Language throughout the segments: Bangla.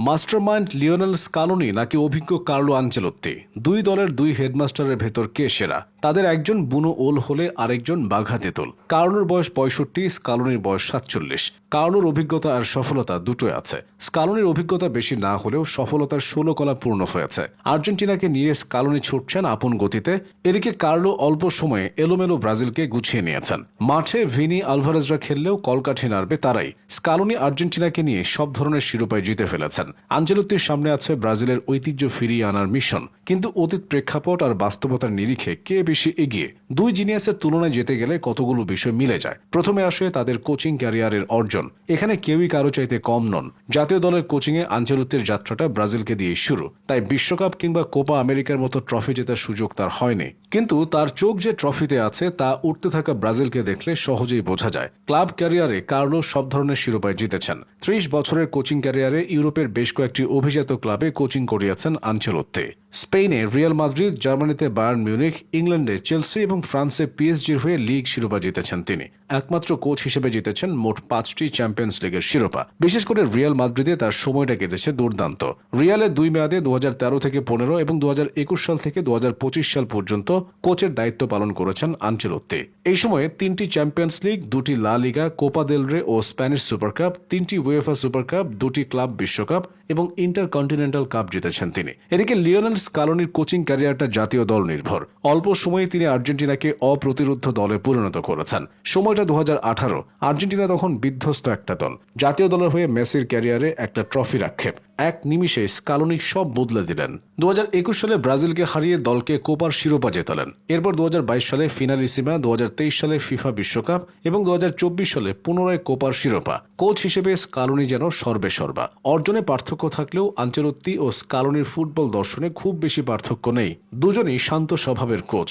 মাস্টারমাইন্ড লিওনেল স্কালোনি নাকি অভিজ্ঞ কার্লো আঞ্চেলত্তি? দুই দলের দুই হেডমাস্টারের ভেতর কে সেরা? তাদের একজন বুনো ওল হলে আরেকজন বাঘা তেতল। কার্লোর বয়স পঁয়ষট্টি, স্কালোনির বয়স সাতচল্লিশ। কার্লোর অভিজ্ঞতা আর সফলতা দুটোই আছে। স্কালোনির অভিজ্ঞতা বেশি না হলেও সফলতার ষোলো কলা পূর্ণ হয়েছে। আর্জেন্টিনাকে নিয়ে স্কালোনি ছুটছেন আপন গতিতে। এদিকে কার্লো অল্প সময়ে এলোমেলো ব্রাজিলকে গুছিয়ে নিয়েছেন। মাঠে ভিনি আলভারেজরা খেললেও কলকাঠি নাড়বে তারাই। স্কালোনি আর্জেন্টিনাকে নিয়ে সব ধরনের শিরোপায় জিতে ফেলেছেন। আঞ্চলত্তির সামনে আছে ব্রাজিলের ঐতিহ্য ফিরিয়ে আনার মিশন। কিন্তু অতীত প্রেক্ষাপট আর বাস্তবতার নিরিখে কে বেশি এগিয়ে। দুই জিনিয়াসের তুলনায় যেতে গেলে কতগুলো বিষয় মিলে যায়। প্রথমে আসে তাদের কোচিং ক্যারিয়ারের অর্জন। এখানে কেউই কারও চাইতে কম নন। জাতীয় দলের কোচিংয়ে আঞ্চলত্বের যাত্রাটা ব্রাজিলকে দিয়ে শুরু। তাই বিশ্বকাপ কিংবা কোপা আমেরিকার মতো ট্রফি জেতার সুযোগ তার হয়নি। কিন্তু তার চোখ যে ট্রফিতে আছে, তা উঠতে থাকা ব্রাজিলকে দেখলে সহজেই বোঝা যায়। ক্লাব ক্যারিয়ারে কার্লো সব ধরনের শিরোপায় জিতেছেন। ত্রিশ বছরের কোচিং ক্যারিয়ারে ইউরোপের বেশ কয়েকটি অভিজাত ক্লাবে কোচিং করিয়েছেন আঞ্চলত্তে। স্পেনে রিয়াল মাদ্রিদ, জার্মানিতে বায়ার্ন মিউনিক ইংল্যান্ডে চেলসি এবং ফ্রান্সে পিএসজির হয়ে লিগ শিরোপা জিতেছেন তিনি। একমাত্র কোচ হিসেবে জিতেছেন মোট পাঁচটি চ্যাম্পিয়ন্স লিগের শিরোপা। বিশেষ করে রিয়াল মাদ্রিদে তার সময়টা কেটেছে দুর্দান্ত। রিয়ালে দুই মেয়াদে দু থেকে পনেরো এবং দু সাল থেকে দু সাল পর্যন্ত কোচের দায়িত্ব পালন করেছেন আঞ্চেলত্তি। এই সময়ে তিনটি চ্যাম্পিয়ন্স লিগ দুটি La Liga, Copa del Rey ও স্প্যানিশ সুপার কাপ, তিনটি উয়েফা সুপার কাপ, দুটি ক্লাব বিশ্বকাপ এবং ইন্টার কন্টিনেন্টাল কাপ জিতেছেন তিনি। এদিকে লিওনেল স্কালোনির কোচিং ক্যারিয়ারটা জাতীয় দল নির্ভর। অল্প সময়ে তিনি আর্জেন্টিনাকে অপ্রতিরোধ দলে পরিণত করেছেন। সময়টা দু হাজার আঠারো। আর্জেন্টিনা তখন বিধ্বস্ত একটা দল। জাতীয় দলের হয়ে মেসির ক্যারিয়ারে একটা ট্রফির আক্ষেপ এক নিমিষে স্কালোনি সব বদলে দিলেন। দু হাজার একুশ সালে ব্রাজিলকে হারিয়ে দলকে কোপার শিরোপা জেতালেন। এরপর দু হাজার বাইশ সালে ফিনালিসিমা দু হাজার তেইশ সালে ফিফা বিশ্বকাপ এবং দু হাজার চব্বিশ সালে পুনরায় কোপার শিরোপা। কোচ হিসেবে স্কালোনি যেন সর্বে সর্বা অর্জনে পার্থক্য থাকলেও আঞ্চলত্তি ও স্কালোনির ফুটবল দর্শনে খুব বেশি পার্থক্য নেই। দুজনই শান্ত স্বভাবের কোচ।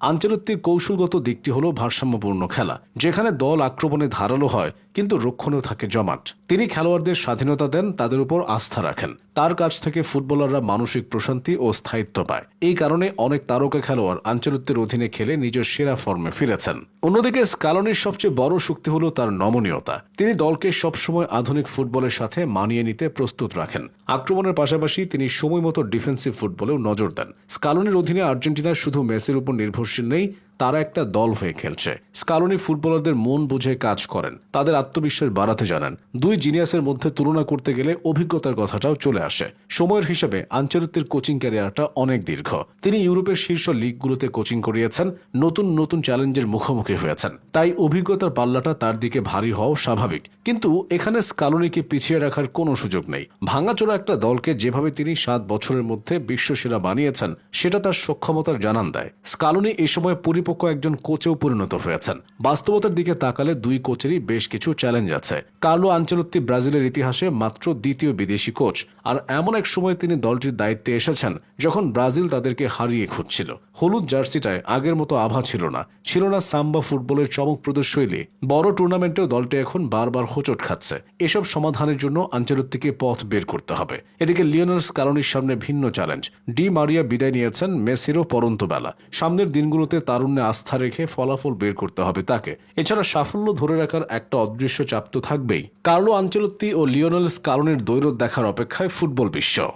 আঞ্চলত্তির কৌশলগত দিকটি হল ভারসাম্যপূর্ণ খেলা, যেখানে দল আক্রমণে ধারালো হয়, কিন্তু রক্ষণেও থাকে জমাট। তিনি খেলোয়াড়দের স্বাধীনতা দেন, তাদের উপর আস্থা রাখেন। তার কাছ থেকে ফুটবলাররা মানসিক প্রশান্তি ও স্থায়িত্ব পায়। এই কারণে অনেক তারকা খেলোয়াড় আঞ্চলত্বের অধীনে খেলে নিজের সেরা ফর্মে ফিরেছেন। অন্যদিকে স্কালনির সবচেয়ে বড় শক্তি হল তার নমনীয়তা। তিনি দলকে সবসময় আধুনিক ফুটবলের সাথে মানিয়ে নিতে প্রস্তুত রাখেন। আক্রমণের পাশাপাশি তিনি সময় মতো ডিফেন্সিভ ফুটবলেও নজর দেন। স্কালনির অধীনে আর্জেন্টিনা শুধু মেসির উপর নির্ভরশীল নেই তারা একটা দল হয়ে খেলছে। স্কালোনি ফুটবলারদের মন বুঝে কাজ করেন। তাদের আত্মবিশ্বাস বাড়াতে জানান। দুই জিনিয়াসের মধ্যে তুলনা করতে গেলে অভিজ্ঞতার কথাটাও চলে আসে। সময়ের হিসেবে আঞ্চলিকের কোচিং ক্যারিয়ারটা অনেক দীর্ঘ। তিনি ইউরোপের শীর্ষ লিগগুলোতে কোচিং করিয়েছেন, নতুন নতুন চ্যালেঞ্জের মুখোমুখি হয়েছেন। তাই অভিজ্ঞতার পাল্লাটা তার দিকে ভারী হওয়া স্বাভাবিক। কিন্তু এখানে স্কালোনিকে পিছিয়ে রাখার কোনো সুযোগ নেই। ভাঙাচোরা একটা দলকে যেভাবে তিনি সাত বছরের মধ্যে বিশ্বসেরা বানিয়েছেন, সেটা তার সক্ষমতার জানান দেয়। স্কালোনি এই সময় পরিপক্ক একজন কোচেও পরিণত হয়েছেন। বাস্তবতার দিকে তাকালে দুই কোচেরই বেশ কিছু চ্যালেঞ্জ আছে। কার্লো আঞ্চলত্তি ব্রাজিলের ইতিহাসে মাত্র দ্বিতীয় বিদেশি কোচ, আর এমন এক সময় তিনি দলটির দায়িত্বে এসেছেন যখন ব্রাজিল তাদেরকে হারিয়ে খুঁজছিল। হলুদ জার্সিটায় আগের মতো আভা ছিল না ছিল না সাম্বা ফুটবলের চমকপ্রদ শৈলী। বড় টুর্নামেন্টেও দলটি এখন বারবার হোঁচট খাচ্ছে। এসব সমাধানের জন্য আঞ্চলত্তিকে পথ বের করতে হবে। এদিকে লিওনার স্কালনির সামনে ভিন্ন চ্যালেঞ্জ ডি মারিয়া বিদায় নিয়েছেন মেসিরও পরন্ত বেলা। সামনের দিনগুলোতে তারুণ্যে আস্থা রেখে ফলাফল বের করতে হবে তাকে। এছাড়া সাফল্য ধরে রাখার একটা অদৃশ্য চাপ তো থাকবেই। কার্লো আঞ্চলত্তি ও লিওনেল স্কালনের দৈরত দেখার অপেক্ষায় ফুটবল বিশ্ব।